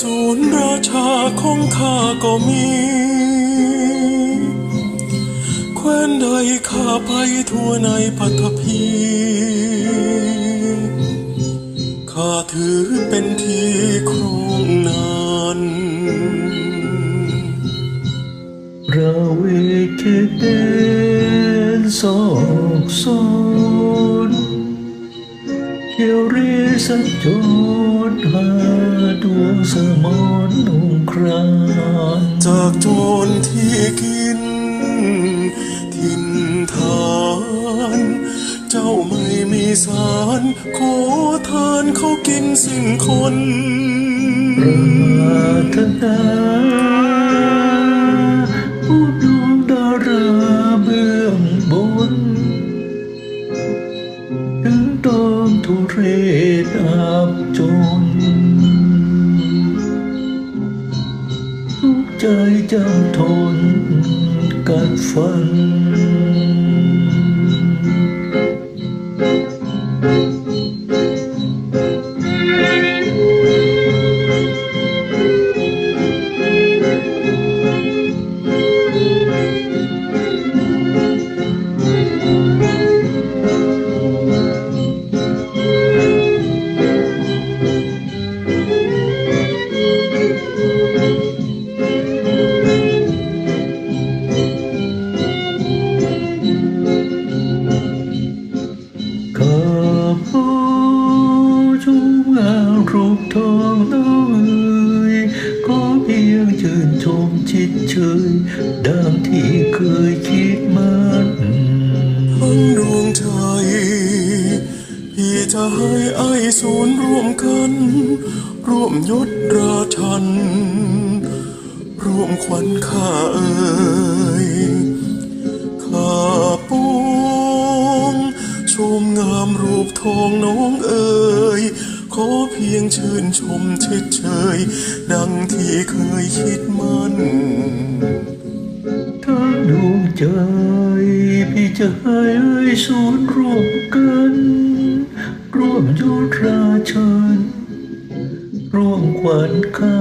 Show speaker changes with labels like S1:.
S1: ศูนย์ราชาของข้าก็มีแคว้นใดข้าไปทั่วในปัตภีข้าถือเป็นที่ครองนาน
S2: ราเวกเดนสอกสนเขียวเรสัจจดหาด วงสมอนองคราน
S1: จากโจรที่กิน ทินทาน เจ้าไม่มีสารขอทานเขากินสิ่งคน
S2: ปรารถนาผู้ดวงดาราเบื้องบน ถึงต้องทุเรศอับจน ใจจำทนกัดฟัน ชื่นชมชิดเชยดังที่เคยคิดมัน
S1: ทั้งดวงใจพี่จะให้ไอ้ศูนย์ร่วมกัน ร่วมยศราชัน ร่วมขวัญข้าเอ่ยข้าปวงชมงามรูปทองน้องเอ่ยข อเพียงชื่นชมเฉยเฉยๆดังที่เคยคิดมัน
S2: ถ้าดวงใจพี่จะให้สูนย์ร่วมกัน ร่วมยุทธราชันร่วมขวัญข้า